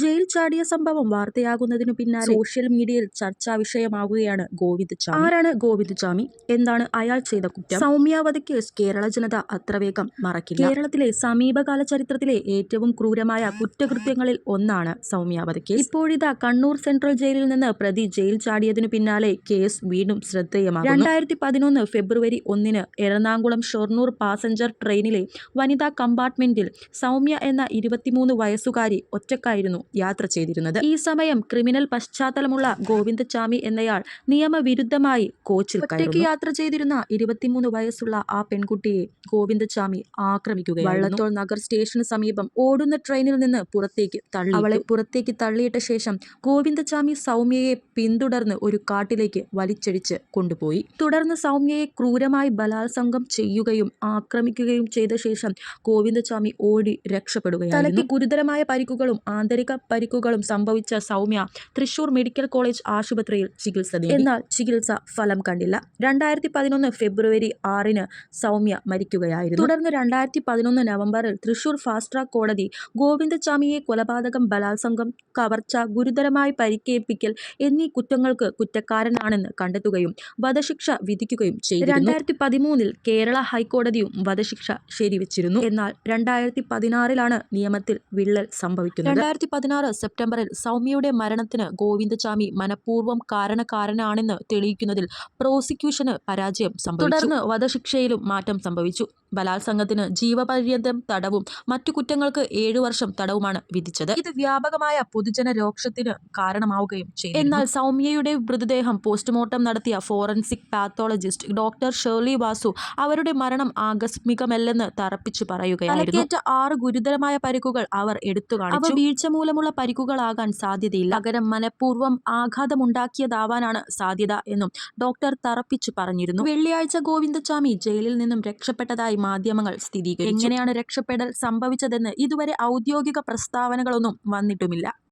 Jail ചാടിയ സംഭവം വാർത്തയാകുന്നതിനു പിന്നാലെ സോഷ്യൽ മീഡിയയിൽ ചർച്ചാ വിഷയമാവുകയാണ് ഗോവിന്ദ് ചാമി. ആരാണ് ഗോവിന്ദ് ചാമി? എന്താണ് അയാൾ ചെയ്ത കുറ്റം? സൗമ്യാവധി കേസ് കേരള ജനത അത്ര വേഗം മറക്കില്ല. കേരളത്തിലെ സമീപകാല ചരിത്രത്തിലെ ഏറ്റവും ക്രൂരമായ കുറ്റകൃത്യങ്ങളിൽ ഒന്നാണ് സൗമ്യാവധി കേസ്. ഇപ്പോഴിതാ കണ്ണൂർ സെൻട്രൽ ജയിലിൽ നിന്ന് പ്രതി ജയിൽ ചാടിയതിനു പിന്നാലെ കേസ് വീണ്ടും ശ്രദ്ധേയമാണ് രണ്ടായിരത്തി പതിനൊന്ന് ഫെബ്രുവരി ഒന്നിന് എറണാകുളം ഷൊർണൂർ പാസഞ്ചർ ട്രെയിനിലെ വനിതാ കമ്പാർട്ട്മെന്റിൽ സൗമ്യ എന്ന ഇരുപത്തിമൂന്ന് വയസ്സുകാരി ഒറ്റക്കായിരുന്നു. യാത്ര ചെയ്തിരുന്നത്. ഈ സമയം ക്രിമിനൽ പശ്ചാത്തലമുള്ള ഗോവിന്ദചാമി എന്നയാൾ നിയമവിരുദ്ധമായി കോച്ചിൽ ഒറ്റയ്ക്ക് യാത്ര ചെയ്തിരുന്ന ഇരുപത്തിമൂന്ന് വയസ്സുള്ള ആ പെൺകുട്ടിയെ ഗോവിന്ദചാമി ആക്രമിക്കുകയായിരുന്നു. വള്ളത്തോൾ നഗർ സ്റ്റേഷന് സമീപം ഓടുന്ന ട്രെയിനിൽ നിന്ന് പുറത്തേക്ക് തള്ളി അവളെ പുറത്തേക്ക് തള്ളിയിട്ട ശേഷം ഗോവിന്ദചാമി സൗമ്യയെ പിന്തുടർന്ന് ഒരു കാട്ടിലേക്ക് വലിച്ചടിച്ച് കൊണ്ടുപോയി. തുടർന്ന് സൗമ്യയെ ക്രൂരമായി ബലാത്സംഗം ചെയ്യുകയും ആക്രമിക്കുകയും ചെയ്ത ശേഷം ഗോവിന്ദചാമി ഓടി രക്ഷപ്പെടുകയായിരുന്നു. തലയ്ക്ക് ഗുരുതരമായ പരിക്കുകളും ആന്തരിക പരിക്കുകളും സംഭവിച്ച സൗമ്യ തൃശൂർ മെഡിക്കൽ കോളേജ് ആശുപത്രിയിൽ ചികിത്സ തേടി എന്നാൽ ചികിത്സ ഫലം കണ്ടില്ല. രണ്ടായിരത്തി പതിനൊന്ന് ഫെബ്രുവരി ആറിന് സൗമ്യ മരിക്കുകയായിരുന്നു. തുടർന്ന് രണ്ടായിരത്തി പതിനൊന്ന് നവംബറിൽ തൃശൂർ ഫാസ്റ്റ് ട്രാക്ക് കോടതി ഗോവിന്ദചാമിയെ കൊലപാതകം ബലാത്സംഗം കവർച്ച ഗുരുതരമായി പരിക്കേൽപ്പിക്കൽ എന്നീ കുറ്റങ്ങൾക്ക് കുറ്റക്കാരനാണെന്ന് കണ്ടെത്തുകയും വധശിക്ഷ വിധിക്കുകയും ചെയ്തു രണ്ടായിരത്തി പതിമൂന്നിൽ കേരള ഹൈക്കോടതിയും വധശിക്ഷ ശരിവെച്ചിരുന്നു. എന്നാൽ രണ്ടായിരത്തി പതിനാറിലാണ് നിയമത്തിൽ വിള്ളൽ സംഭവിക്കുന്നത്. രണ്ടായിരത്തി പതിനാറ് സെപ്റ്റംബറിൽ സൗമ്യയുടെ മരണത്തിന് ഗോവിന്ദചാമി മനഃപൂർവം കാരണക്കാരനാണെന്ന് തെളിയിക്കുന്നതിൽ പ്രോസിക്യൂഷന് പരാജയം സംഭവിച്ചു. തുടർന്ന് വധശിക്ഷയിലും മാറ്റം സംഭവിച്ചു. ബലാത്സംഗത്തിന് ജീവപര്യന്തം തടവും മറ്റു കുറ്റങ്ങൾക്ക് ഏഴു വർഷം തടവുമാണ് വിധിച്ചത്. ഇത് വ്യാപകമായ പൊതുജന രോക്ഷത്തിന് കാരണമാവുകയും ചെയ്തു എന്നാൽ സൗമ്യയുടെ മൃതദേഹം പോസ്റ്റ്മോർട്ടം നടത്തിയ forensic pathologist doctor Shirley Vasu അവരുടെ മരണം ആകസ്മികമല്ലെന്ന് തറപ്പിച്ചു പറയുകയായിരുന്നു. ആറ് ഗുരുതരമായ പരിക്കുകൾ അവർ എടുത്തു കാണിച്ചു. വീഴ്ച മൂലമുള്ള പരിക്കുകളാകാൻ സാധ്യതയില്ല. പകരം മനഃപൂർവം ആഘാതമുണ്ടാക്കിയതാവാനാണ് സാധ്യത എന്നും ഡോക്ടർ തറപ്പിച്ചു പറഞ്ഞിരുന്നു. വെള്ളിയാഴ്ച ഗോവിന്ദസ്വാമി ജയിലിൽ നിന്നും രക്ഷപ്പെട്ടതായി മാധ്യമങ്ങൾ സ്ഥിരീകരിച്ചു. എങ്ങനെയാണ് രക്ഷപ്പെടൽ സംഭവിച്ചതെന്ന് ഇതുവരെ ഔദ്യോഗിക പ്രസ്താവനകളൊന്നും വന്നിട്ടുമില്ല.